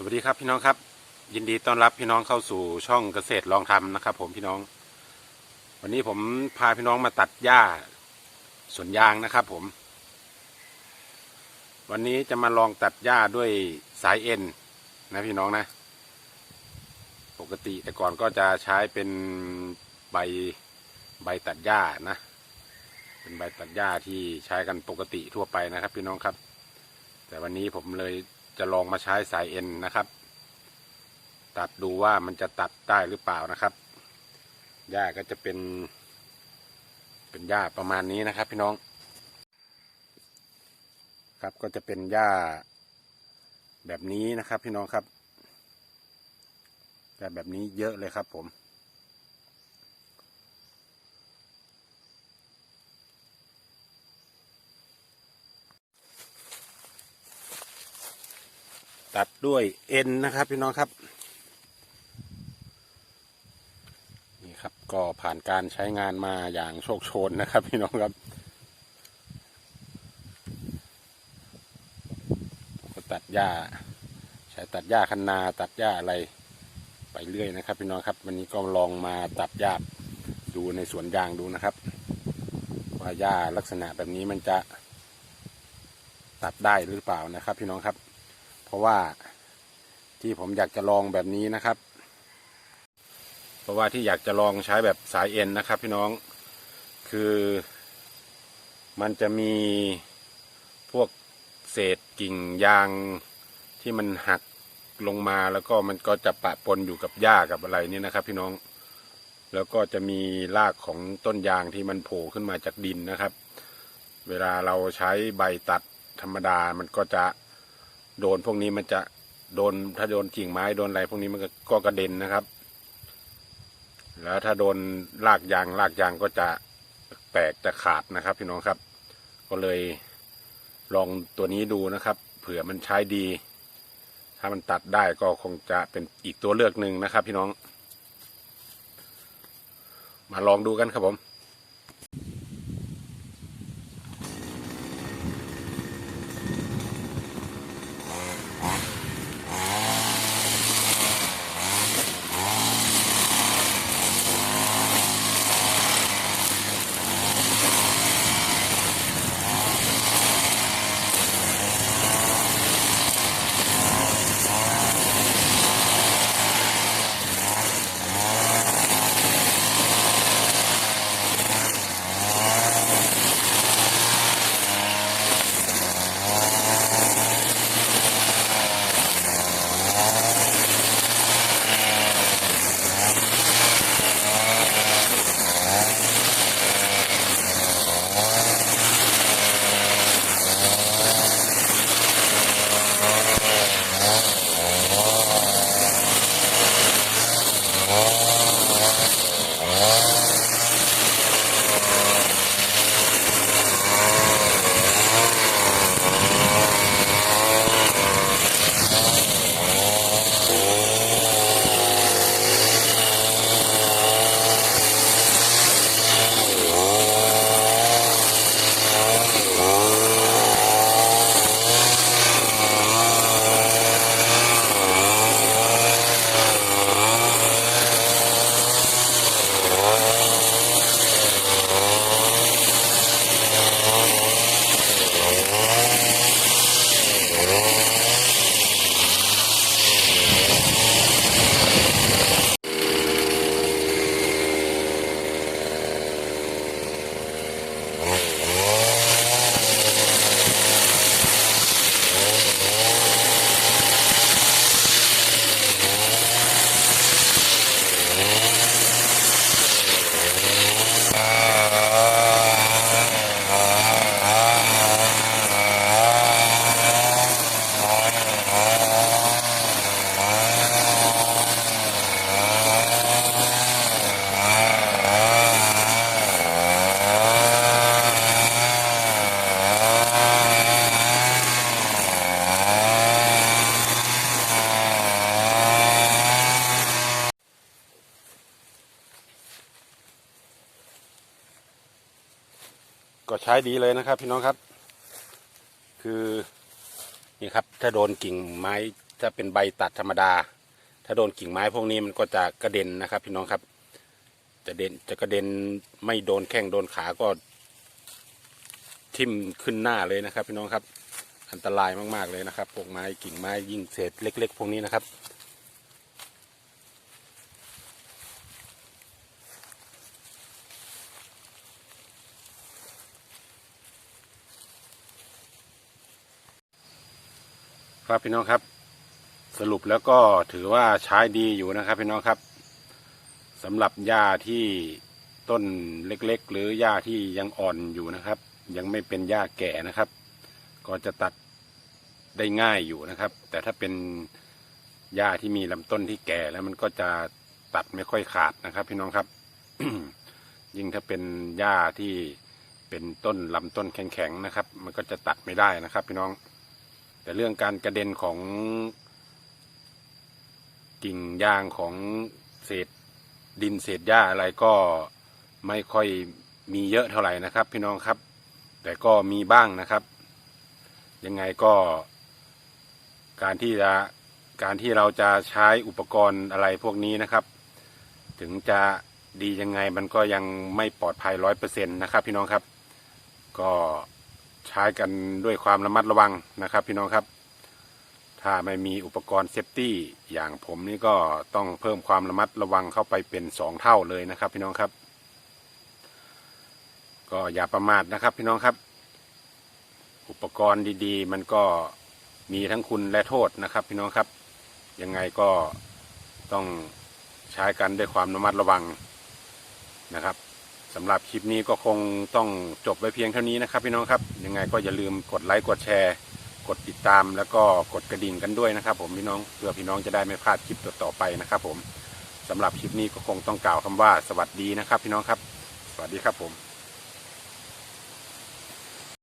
สวัสดีครับพี่น้องครับ ยินดีต้อนรับพี่น้องเข้าสู่ช่องเกษตรลองทำนะครับ ผมพี่น้อง วันนี้ผมพาพี่น้องมาตัดหญ้าสวนยางนะครับ ผม วันนี้จะมาลองตัดหญ้าด้วยสายเอ็นนะพี่น้องนะ ปกติแต่ก่อนก็จะใช้เป็นใบใบตัดหญ้านะ เป็นใบตัดหญ้าที่ใช้กันปกติทั่วไปนะครับ พี่น้องครับ แต่วันนี้ผมเลย จะลองมาใช้สายเอ็นนะครับ ตัดดูว่ามันจะตัดได้หรือเปล่านะครับหญ้าก็จะเป็น เป็นหญ้าประมาณนี้นะครับ พี่น้อง ครับก็จะเป็นหญ้าแบบนี้นะครับ พี่น้องครับหญ้าแบบนี้เยอะเลยครับผม ตัดด้วยเอ็นนะครับพี่น้องครับนี่ครับก็ผ่านการใช้งานมาอย่างโชคโชนนะครับพี่น้องครับก็ตัดหญ้า ใช้ตัดหญ้าคันนาตัดหญ้าอะไรไปเรื่อยนะครับ พี่น้องครับ วันนี้ก็ลองมาตัดหญ้าดูในสวนยางดูนะครับ ว่าหญ้าลักษณะแบบนี้มันจะตัดได้หรือเปล่านะครับ พี่น้องครับ เพราะว่าที่ผมอยากจะลองแบบนี้นะครับ เพราะว่าที่อยากจะลองใช้แบบสายเอ็นนะครับ พี่น้องคือมันจะมีพวกเศษกิ่งยางที่มันหักลงมาแล้วก็มันก็จะปะปนอยู่กับหญ้ากับอะไรนี่นะครับ พี่น้อง แล้วก็จะมีรากของต้นยางที่มันโผล่ขึ้นมาจากดินนะครับ เวลาเราใช้ใบตัดธรรมดามันก็จะ โดนพวกนี้มันจะโดนถ้าโดนกิ่งไม้โดนอะไรพวกนี้มันก็กกระเด็นนะครับ แล้วถ้าโดนรากยางรากยางก็จะแตกจะขาดนะครับ พี่น้องครับ ก็เลยลองตัวนี้ดูนะครับ เผื่อมันใช้ดี ถ้ามันตัดได้ก็คงจะเป็นอีกตัวเลือกหนึ่งนะครับ พี่น้อง มาลองดูกันครับผม ดีเลยนะครับ พี่น้องครับ คือนี่ครับ ถ้าโดนกิ่งไม้ถ้าเป็นใบตัดธรรมดา ถ้าโดนกิ่งไม้พวกนี้มันก็จะกระเด็นนะครับ พี่น้องครับ จะเด่นจะกระเด็นไม่โดนแข้งโดนขาก็ ทิ่มขึ้นหน้าเลยนะครับ พี่น้องครับ อันตรายมากๆเลยนะครับพวกไม้กิ่งไม้ยิ่งเศษเล็ก ๆ พวกนี้นะครับ ครับพี่น้องครับ สรุปแล้วก็ถือว่าใช้ดีอยู่นะครับพี่น้องครับสำหรับหญ้าที่ต้นเล็กๆ หรือหญ้าที่ยังอ่อนอยู่นะครับ ยังไม่เป็นหญ้าแก่นะครับ ก็จะตัดได้ง่ายอยู่นะครับ แต่ถ้าเป็นหญ้าที่มีลำต้นที่แก่แล้วมันก็จะตัดไม่ค่อยขาดนะครับ พี่น้องครับ ยิ่งถ้าเป็นหญ้าที่เป็นต้นลำต้นแข็งๆนะครับ มันก็จะตัดไม่ได้นะครับ พี่น้อง แต่เรื่องการกระเด็นของกิ่งยางของเศษดินเศษหญ้าอะไรก็ไม่ค่อยมีเยอะเท่าไหร่นะครับ พี่น้องครับ แต่ก็มีบ้างนะครับ ยังไงก็ การที่จะการที่เราจะใช้อุปกรณ์อะไรพวกนี้นะครับ ถึงจะดียังไงมันก็ยังไม่ปลอดภัยร้อยเปอร์เซ็นต์นะครับ พี่น้องครับ ก็ ใช้กันด้วยความระมัดระวังนะครับ พี่น้องครับ ถ้าไม่มีอุปกรณ์เซฟตี้อย่างผมนี่ก็ต้องเพิ่มความระมัดระวังเข้าไปเป็นสองเท่าเลยนะครับ พี่น้องครับ ก็อย่าประมาทนะครับ พี่น้องครับ อุปกรณ์ดี ๆ มันก็มีทั้งคุณและโทษนะครับ พี่น้องครับ ยังไงก็ต้องใช้กันด้วยความระมัดระวังนะครับำหรับคลิปนี้ก็คงต้องจบไว้เพียงเท่านี้นะครับพี่น้องครับ ยังไงก็อย่าลืมกดไลค์กดแชร์ กดติดตามแล้วก็กดกระดิ่งกันด้วยนะครับ ผมพี่น้องเพื่อพี่น้องจะได้ไม่พลาดคลิปต่อๆไปนะครับ ผมสำหรับคลิปนี้ก็คงต้องกล่าวคำว่าสวัสดีนะครับ พี่น้องครับ สวัสดีครับผม